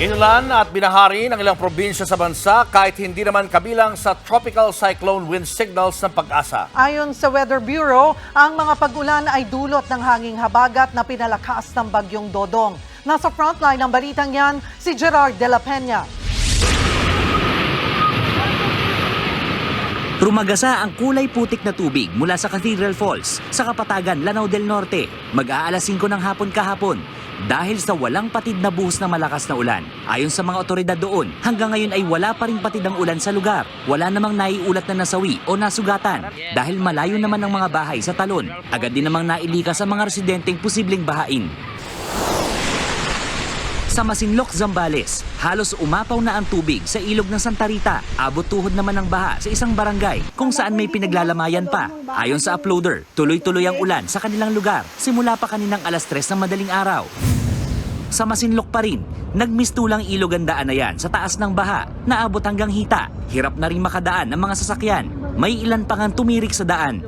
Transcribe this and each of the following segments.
Inulan at binahari ng ilang probinsya sa bansa kahit hindi naman kabilang sa tropical cyclone wind signals ng pag-asa. Ayon sa Weather Bureau, ang mga pag-ulan ay dulot ng hanging habagat na pinalakas ng bagyong Dodong. Nasa frontline ng balitang yan, si Gerard de la Peña. Rumagasa ang kulay putik na tubig mula sa Cathedral Falls sa Kapatagan, Lanao del Norte. Mag-aalas 5 ng hapon kahapon dahil sa walang patid na buhos na malakas na ulan. Ayon sa mga otoridad doon, hanggang ngayon ay wala pa rin patid ang ulan sa lugar. Wala namang naiulat na nasawi o nasugatan dahil malayo naman ang mga bahay sa talon. Agad din namang nailikas sa mga residenteng posibleng bahain. Sa Masinloc, Zambales, halos umapaw na ang tubig sa ilog ng Santa Rita. Abot tuhod naman ang baha sa isang barangay kung saan may pinaglalamayan pa. Ayon sa uploader, tuloy-tuloy ang ulan sa kanilang lugar simula pa kaninang alas 3 ng madaling araw. Sa Masinloc pa rin, nagmistulang ilog ang daan na yan sa taas ng baha, naabot hanggang hita. Hirap na rin makadaan ng mga sasakyan. May ilan pa ngang tumirik sa daan.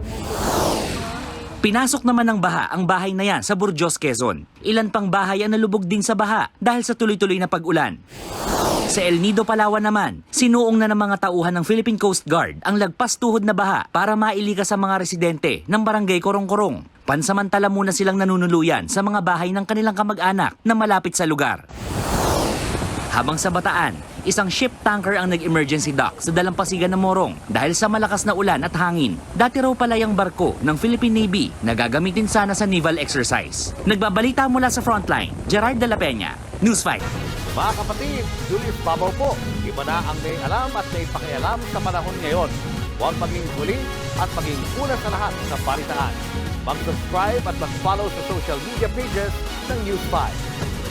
Pinasok naman ng baha ang bahay na yan sa Burgos, Quezon. Ilan pang bahay ang nalubog din sa baha dahil sa tuloy-tuloy na pag-ulan. Sa El Nido, Palawan naman, sinuong na ng mga tauhan ng Philippine Coast Guard ang lagpas tuhod na baha para mailikas sa mga residente ng barangay Korong-Korong. Pansamantala muna silang nanunuluyan sa mga bahay ng kanilang kamag-anak na malapit sa lugar. Habang sa Bataan, isang ship tanker ang nag-emergency dock sa dalampasigan ng Morong dahil sa malakas na ulan at hangin. Dati raw pala yung barko ng Philippine Navy na gagamitin sana sa naval exercise. Nagbabalita mula sa frontline, Gerard de la Peña, News 5. Mga kapatid, Julius Babaw po. Iba na ang may alam at may pakialam sa panahon ngayon. Huwag maging huli at maging una sa lahat sa balitaan. Mag-subscribe at mag-follow sa social media pages ng News 5.